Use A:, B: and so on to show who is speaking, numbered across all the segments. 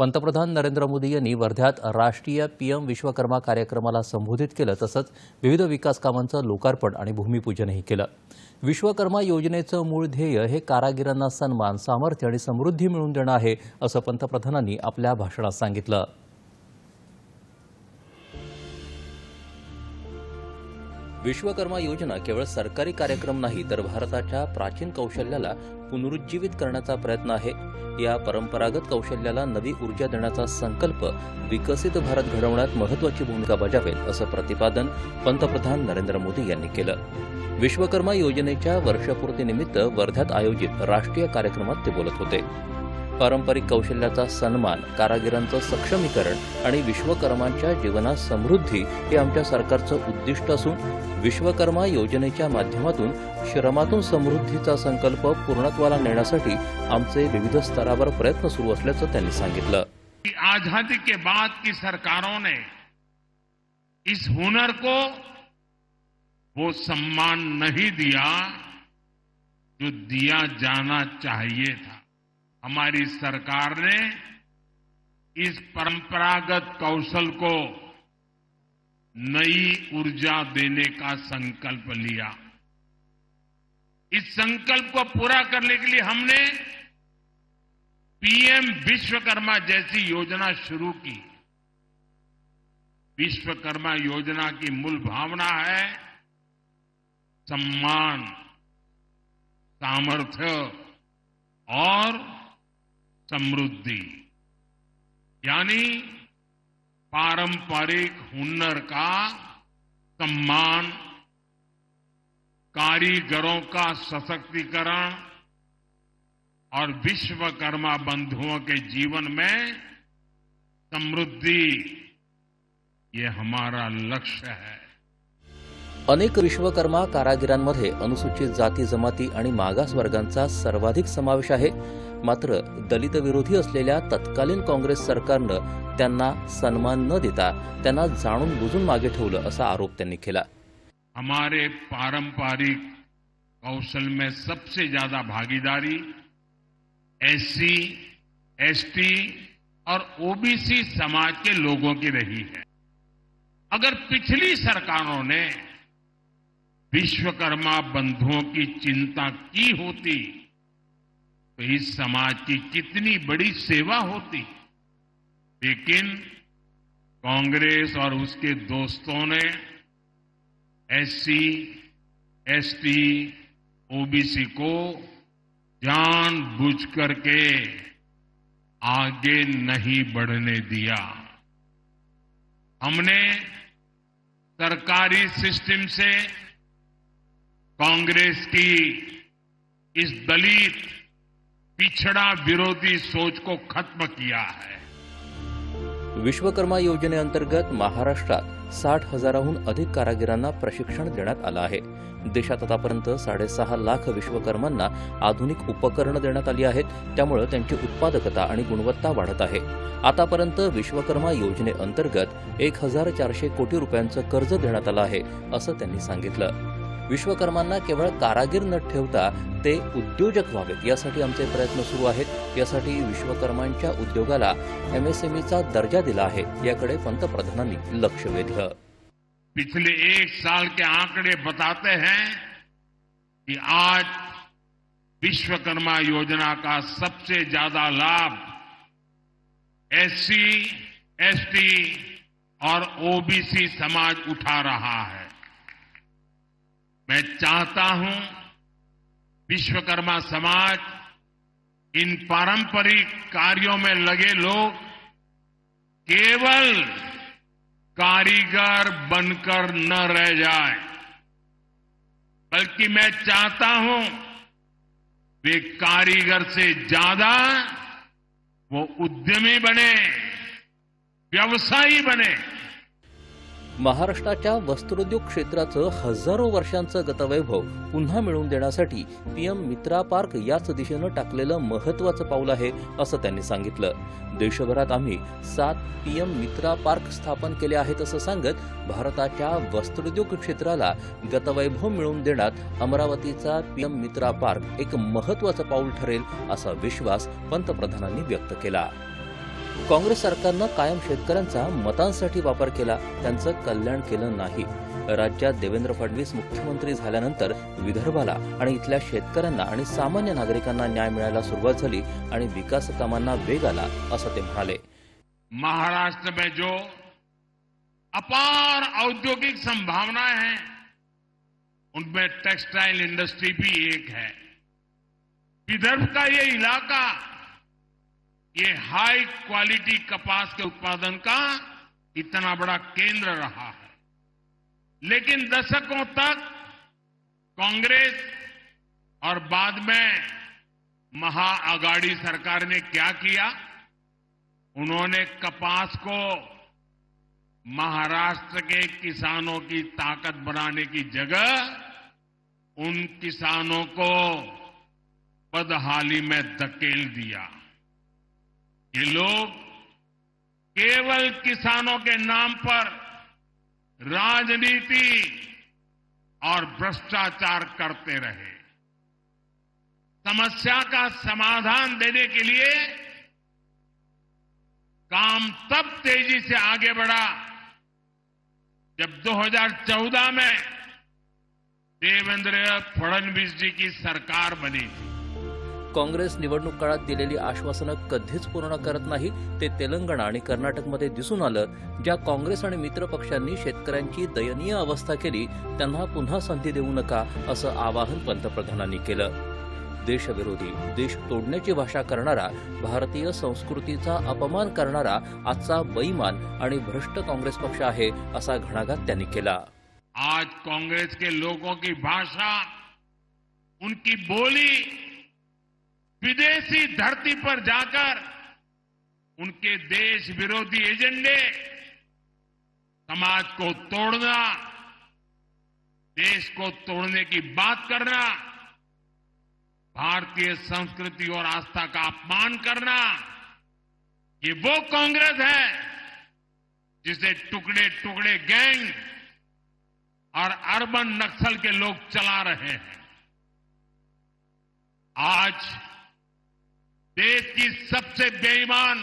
A: पंतप्रधान नरेंद्र मोदी यांनी वर्ध्यात राष्ट्रीय पीएम विश्वकर्मा कार्यक्रमाला संबोधित केलं तसंच विविध विकास कामांचं लोकार्पण आणि भूमिपूजनही केलं. विश्वकर्मा योजनेचं मूळ ध्येय हे कारागिरांना सन्मान सामर्थ्य आणि समृद्धी मिळवून देणं आहे असं पंतप्रधानांनी आपल्या भाषणात सांगितलं. विश्वकर्मा योजना केवळ सरकारी कार्यक्रम नाही तर भारताच्या प्राचीन कौशल्याला पुनरुज्जीवित करण्याचा प्रयत्न आहे. या परंपरागत कौशल्याला नवी ऊर्जा देण्याचा संकल्प विकसित भारत घडवण्यात महत्वाची भूमिका बजावेल असं प्रतिपादन पंतप्रधान नरेंद्र मोदी यांनी केलं. विश्वकर्मा योजनेच्या वर्षपूर्तीनिमित्त वर्ध्यात आयोजित राष्ट्रीय कार्यक्रमात ते बोलत होते. पारंपरिक कौशल्याचा सन्मान कारागिरांचं सक्षमीकरण आणि विश्वकर्मांच्या जीवनात समृद्धी हे आमच्या सरकारचं उद्दिष्ट असून विश्वकर्मा योजनेच्या माध्यमातून श्रमातून समृद्धीचा संकल्प पूर्णत्वाला नेण्यासाठी आमचे विविध स्तरावर प्रयत्न सुरू असल्याचं त्यांनी सांगितलं.
B: कि आजादी के बाद की सरकारों ने इस हुनर को वो सम्मान नहीं दिया जो दिया जाना चाहिए था। हमारी सरकार ने इस परंपरागत कौशल को नई ऊर्जा देने का संकल्प लिया। इस संकल्प को पूरा करने के लिए हमने पीएम विश्वकर्मा जैसी योजना शुरू की। विश्वकर्मा योजना की मूल भावना है सम्मान, सामर्थ्य और समृद्धि, यानी पारंपरिक हुनर का सम्मान, कारीगरों का सशक्तिकरण और विश्वकर्मा बंधुओं के जीवन में समृद्धि, ये हमारा लक्ष्य है।
A: अनेक विश्वकर्मा कारागिरांमध्ये अनुसूचित जाती जमाती आणि मागास वर्गांचा सर्वाधिक समावेश आहे. मात्र दलित विरोधी असलेल्या तत्कालीन काँग्रेस सरकारनं त्यांना सन्मान न देता त्यांना जाणून बुजून मागे ठेवलं असा आरोप त्यांनी केला.
B: हमारे पारंपरिक कौशल में सबसे ज्यादा भागीदारी एससी, एसटी और ओबीसी समाज के लोगों की रही है। अगर पिछली सरकारों ने विश्वकर्मा बंधुओं की चिंता की होती? तो इस समाज की कितनी बड़ी सेवा होती? लेकिन कांग्रेस और उसके दोस्तों ने एससी, एसटी, ओबीसी को जानबूझ करके आगे नहीं बढ़ने दिया। हमने सरकारी सिस्टम से कांग्रेस की इस दलित पिछड़ा विरोधी सोच को खत्म किया है।
A: विश्वकर्मा योजनेअंतर्गत महाराष्ट्रात साठ हजाराहून अधिक कारागिरांना प्रशिक्षण देण्यात आलं आहे. देशात आतापर्यंत साडेसहा लाख विश्वकर्मांना आधुनिक उपकरणं देण्यात आली आहेत. त्यामुळे त्यांची उत्पादकता आणि गुणवत्ता वाढत आहे. आतापर्यंत विश्वकर्मा योजनेअंतर्गत एक हजार चारशे कोटी रुपयांचं कर्ज देण्यात आलं आहे असं त्यांनी सांगितलं. विश्वकर्मांना केवळ कारागीर न ठेवता ते उद्योजक व्हावेत. यासाठी आमचे प्रयत्न सुरू आहेत. यासाठी विश्वकर्मांच्या उद्योगाला एमएसएमईचा दर्जा दिला आहे. याकडे पंतप्रधानांनी लक्ष वेधलं.
B: पिछले एक साल के आंकड़े बताते हैं कि आज विश्वकर्मा योजना का सबसे ज्यादा लाभ एससी, एसटी और ओबीसी समाज उठा रहा है। मैं चाहता हूँ विश्वकर्मा समाज इन पारंपरिक कार्यों में लगे लोग केवल कारीगर बनकर न रह जाए, बल्कि मैं चाहता हूँ वे कारीगर से ज़्यादा वो उद्यमी बने, व्यवसायी बने।
A: महाराष्ट्राच्या वस्त्रोद्योग क्षेत्राचं हजारो वर्षांचं गतवैभव पुन्हा मिळवून देण्यासाठी पीएम मित्रा पार्क याच दिशेनं टाकलेलं महत्वाचं पाऊल आहे असं त्यांनी सांगितलं. देशभरात आम्ही सात पीएम मित्रा पार्क स्थापन केले आहेत असं सांगत भारताच्या वस्त्रोद्योग क्षेत्राला गतवैभव मिळवून देण्यात अमरावतीचा पीएम मित्रा पार्क एक महत्वाचं पाऊल ठरेल असा विश्वास पंतप्रधानांनी व्यक्त केला. काँग्रेस सरकारनं कायम शेतकऱ्यांचा मतांसाठी वापर केला. त्यांचं कल्याण केलं नाही. राज्यात देवेंद्र फडणवीस मुख्यमंत्री झाल्यानंतर विदर्भाला आणि इथल्या शेतकऱ्यांना आणि सामान्य नागरिकांना न्याय मिळायला सुरुवात झाली आणि विकास कामांना वेग आला असं ते म्हणाले.
B: महाराष्ट्र में जो अपार औद्योगिक संभावना है उनमें टेक्सटाइल इंडस्ट्री भी एक है। विदर्भ का ये इलाका ये हाई क्वालिटी कपास के उत्पादन का इतना बड़ा केंद्र रहा है। लेकिन दशकों तक कांग्रेस और बाद में महाआघाड़ी सरकार ने क्या किया? उन्होंने कपास को महाराष्ट्र के किसानों की ताकत बनाने की जगह उन किसानों को बदहाली में धकेल दिया। ये लोग केवल किसानों के नाम पर राजनीति और भ्रष्टाचार करते रहे। समस्या का समाधान देने के लिए काम तब तेज़ी से आगे बढ़ा जब 2014 में देवेंद्र फडणवीस जी की सरकार बनी थी।
A: काँग्रेस निवडणूक काळात दिलेली आश्वासनं कधीच पूर्ण करत नाही ते तेलंगणा आणि कर्नाटकमध्ये दिसून आलं. ज्या काँग्रेस आणि मित्र पक्षांनी शेतकऱ्यांची दयनीय अवस्था केली त्यांना पुन्हा संधी देऊ नका असं आवाहन पंतप्रधानांनी केलं. देशविरोधी देश तोडण्याची भाषा करणारा भारतीय संस्कृतीचा अपमान करणारा आजचा बैमान आणि भ्रष्ट काँग्रेस पक्ष आहे असा घणाघात त्यांनी केला.
B: आज कांग्रेस के लोगों की भाषा उनकी बोली विदेशी धरती पर जाकर उनके देश विरोधी एजेंडे, समाज को तोड़ना, देश को तोड़ने की बात करना, भारतीय संस्कृति और आस्था का अपमान करना, ये वो कांग्रेस है जिसे टुकड़े टुकड़े गैंग और अर्बन नक्सल के लोग चला रहे हैं। आज देश की सबसे बेईमान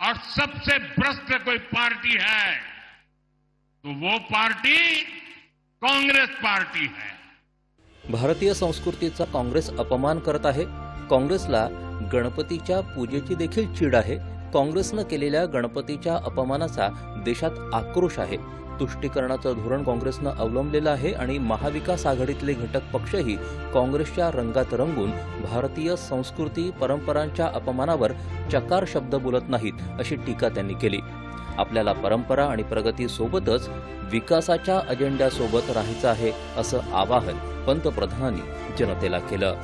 B: और सबसे भ्रष्ट कोई पार्टी है तो वो पार्टी कांग्रेस पार्टी है।
A: भारतीय संस्कृतीचा काँग्रेस अपमान करत आहे. काँग्रेसला गणपतीच्या पूजेची देखील चीड आहे. काँग्रेसनं केलेल्या गणपतीच्या अपमानाचा देशात आक्रोश आहे. तुष्टीकरणाचं धोरण काँग्रेसनं अवलंबलेलं आहे आणि महाविकास आघाडीतले घटक पक्षही काँग्रेसच्या रंगात रंगून भारतीय संस्कृती परंपरांच्या अपमानावर चकार शब्द बोलत नाहीत अशी टीका त्यांनी केली. आपल्याला परंपरा आणि प्रगतीसोबतच विकासाच्या अजेंड्यासोबत राहायचं आहे असं आवाहन पंतप्रधानांनी जनतेला केलं.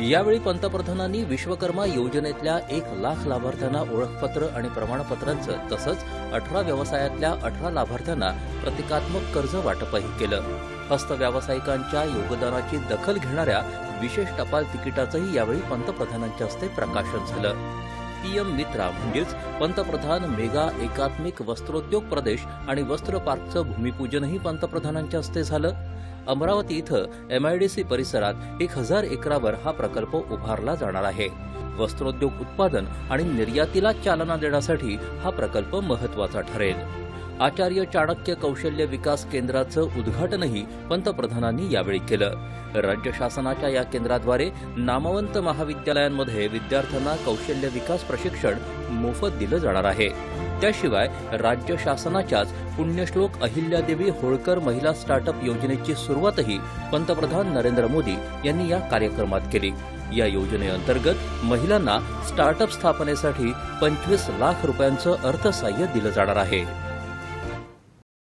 A: यावेळी पंतप्रधानांनी विश्वकर्मा योजनेतल्या एक लाख लाभार्थ्यांना ओळखपत्र आणि प्रमाणपत्रांचं तसंच अठरा व्यवसायातल्या अठरा लाभार्थ्यांना प्रतिकात्मक कर्ज वाटपही केलं. हस्त व्यावसायिकांच्या योगदानाची दखल घेणाऱ्या विशेष टपाल तिकिटाचंही यावेळी पंतप्रधानांच्या हस्ते प्रकाशन झालं. पीएम मित्रा म्हणजेच पंतप्रधान मेगा एकात्मिक वस्त्रोद्योग प्रदेश आणि वस्त्र पार्कचं भूमिपूजनही पंतप्रधानांच्या हस्ते झालं. अमरावती इथं एमआयडीसी परिसरात एक हजार एकरावर हा प्रकल्प उभारला जाणार आहे. वस्त्रोद्योग उत्पादन आणि निर्यातीला चालना देण्यासाठी हा प्रकल्प महत्त्वाचा ठरेल. आचार्य चाणक्य कौशल्य विकास केंद्राचं उद्घाटनही पंतप्रधानांनी यावेळी केलं. राज्य शासनाच्या या केंद्राद्वारे नामवंत महाविद्यालयांमध्ये विद्यार्थ्यांना कौशल्य विकास प्रशिक्षण मोफत दिलं जाणार आहे. त्याशिवाय राज्य शासनाच्याच पुण्यश्लोक अहिल्यादेवी होळकर महिला स्टार्टअप योजनेची सुरुवातही पंतप्रधान नरेंद्र मोदी यांनी या कार्यक्रमात केली. या योजनेअंतर्गत महिलांना स्टार्टअप स्थापनेसाठी पंचवीस लाख रुपयांचं अर्थसहाय्य दिलं जाणार आहे.